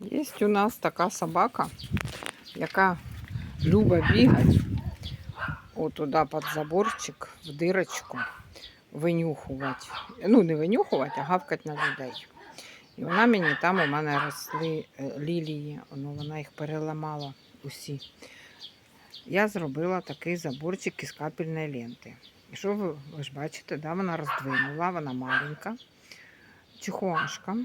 Є у нас така собака, яка любить бігати отуда під заборчик, в дирочку, винюхувати. Ну, не винюхувати, а гавкати на людей. І вона мені там у мене росли е, лілії, ну, вона їх переламала усі. Я зробила такий заборчик із капельної ленти. І що ви, ви ж бачите, да, вона роздвинула, вона маленька, чихуашка,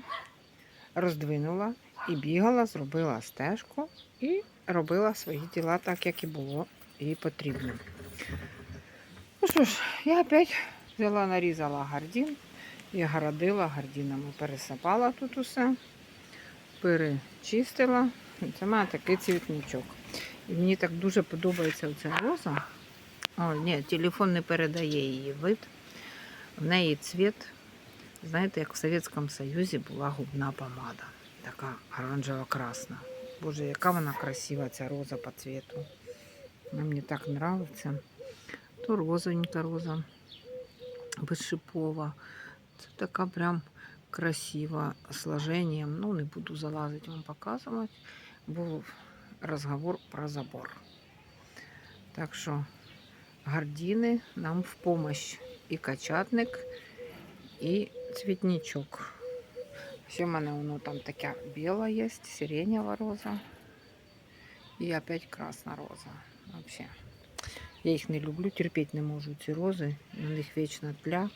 роздвинула і бігала, зробила стежку і робила свої діла так, як і було їй потрібно. Ну що ж, я опять взяла, нарізала гардін і городила гардінами. Пересипала тут усе, перечистила. Це мене такий цвітничок. І мені так дуже подобається оця роза. О, ні, телефон не передає її вид. В неї цвіт, знаєте, як в Совєтському Союзі була губна помада. Така оранжево-красна. Боже, яка вона красива, ця роза по цвіту. Вона мені так подобається. То розовенька роза, безшипова. Це така прям красива сложением. Ну, не буду залазити вам показувати. Був розговор про забор. Так що гардіни нам в помощь. І качатник, і цвітничок. Ще в мене воно там така біла є, сиренева роза. І опять красна роза. Вообще. Я їх не люблю, терпіти не можу ці рози. На них вічна тля.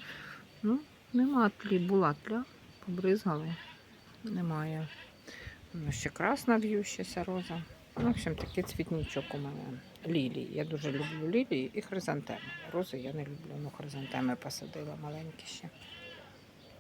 Ну, нема тлі, була тля, побризгали. Немає. Ну, ще красна в'ющася роза. Ну, в общем, такий цвітничок у мене. Лілії. Я дуже люблю лілії і хризантеми. Рози я не люблю, ну хризантеми посадила маленькі ще.